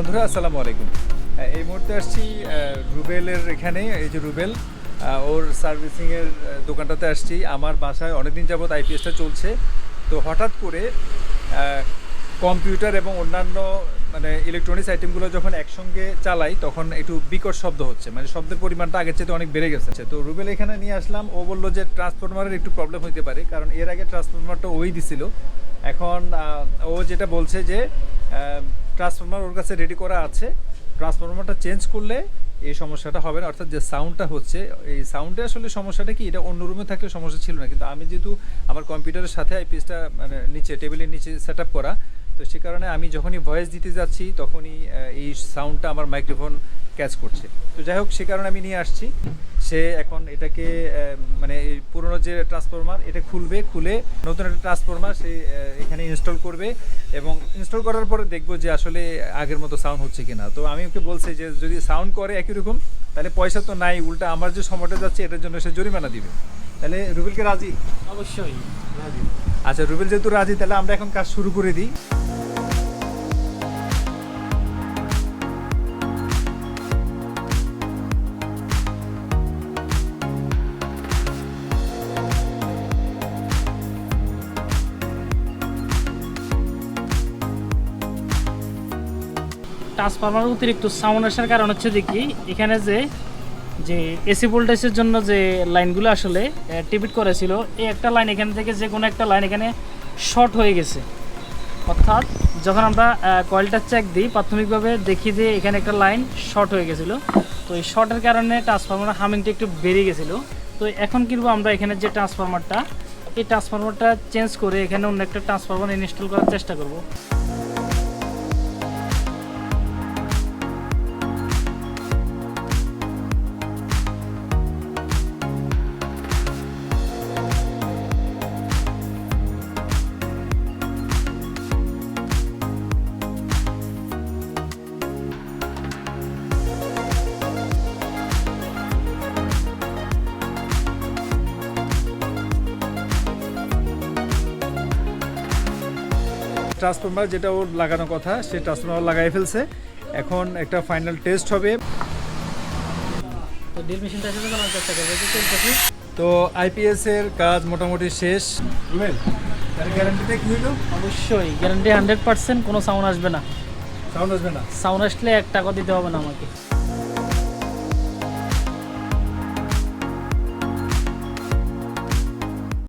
বন্ধুরা, আসসালামু আলাইকুম। এই মুহূর্তে আসছি রুবেলের এখানে, এই যে রুবেল ওর সার্ভিসিংয়ের দোকানটাতে আসছি। আমার বাসায় অনেকদিন যাবৎ আইপিএসটা চলছে। তো হঠাৎ করে কম্পিউটার এবং অন্যান্য মানে ইলেকট্রনিক্স আইটেমগুলো যখন একসঙ্গে চালাই, তখন একটু বিকট শব্দ হচ্ছে। মানে শব্দের পরিমাণটা আগের চেয়ে অনেক বেড়ে গেছে। তো রুবেল এখানে নিয়ে আসলাম। ও বলল যে ট্রান্সফরমারের একটু প্রবলেম হতে পারে। কারণ এর আগে ট্রান্সফরমারটা ওই দিছিল। এখন ও যেটা বলছে যে ট্রান্সফরমার ওর কাছে রেডি করা আছে। ট্রান্সফরমারটা চেঞ্জ করলে এই সমস্যাটা হবে না। অর্থাৎ যে সাউন্ডটা হচ্ছে, এই সাউন্ডে আসলে সমস্যাটা কি? এটা অন্য রুমে থাকলে সমস্যা ছিল না। কিন্তু আমি যেহেতু আমার কম্পিউটারের সাথে আই আইপিএসটা মানে নিচে টেবিলের নিচে সেট করা, তো সে কারণে আমি যখনই ভয়েস দিতে যাচ্ছি, তখনই এই সাউন্ডটা আমার মাইক্রোফোন ক্যাচ করছে। তো যাই হোক, সে কারণে আমি নিয়ে আসছি। সে এখন এটাকে মানে এই পুরোনো যে ট্রান্সফরমার এটা খুলবে খুলে নতুন একটা ট্রান্সফরমার সে এখানে ইনস্টল করবে এবং ইনস্টল করার পরে দেখব যে আসলে আগের মতো সাউন্ড হচ্ছে কিনা। তো আমি ওকে বলছি যে যদি সাউন্ড করে একই রকম তাহলে পয়সা তো নাই উল্টা আমার যে সময়টা যাচ্ছে এটার জন্য সে জরিমানা দিবে। তাহলে রুবেলকে রাজি? অবশ্যই। রাজি আচ্ছা রুবেল যেহেতু রাজি তাহলে আমরা এখন কাজ শুরু করে দিই। ট্রান্সফরমার অতিরিক্ত সাউন্ড আসার কারণ হচ্ছে দেখি এখানে যে যে এসি ভোল্টেজের জন্য যে লাইনগুলো আসলে টিপিট করেছিল, এই একটা লাইন এখান থেকে যে কোনো একটা লাইন এখানে শর্ট হয়ে গেছে। অর্থাৎ যখন আমরা কয়েলটা চেক দিই, প্রাথমিকভাবে দেখি যে এখানে একটা লাইন শর্ট হয়ে গেছিল। তো এই শর্টের কারণে ট্রান্সফরমার হামিংটা একটু বেড়ে গেছিল। তো এখন কিনবো আমরা এখানে যে ট্রান্সফরমারটা এই ট্রান্সফরমারটা চেঞ্জ করে এখানে অন্য একটা ট্রান্সফরমার ইনস্টল করার চেষ্টা করব। ট্রান্সফরমার যেটা ওর লাগানো কথা সে ট্রান্সফর্মার লাগাই ফেলছে। এখন একটা ফাইনাল টেস্ট হবে। তো ড্রিল মেশিনটা সাথে বানানোর চেষ্টা করব চলতেছে তো আইপিএস এর কাজ মোটামুটি শেষ। রুবেল তার গ্যারান্টিটা কি হলো অবশ্যই গ্যারান্টি হান্ড্রেড পার্সেন্ট কোনো সাউন্ড আসবে না। সাউন্ড আসবে না? সাউন্ড আসলে এক টাকা দিতে হবে না আমাকে।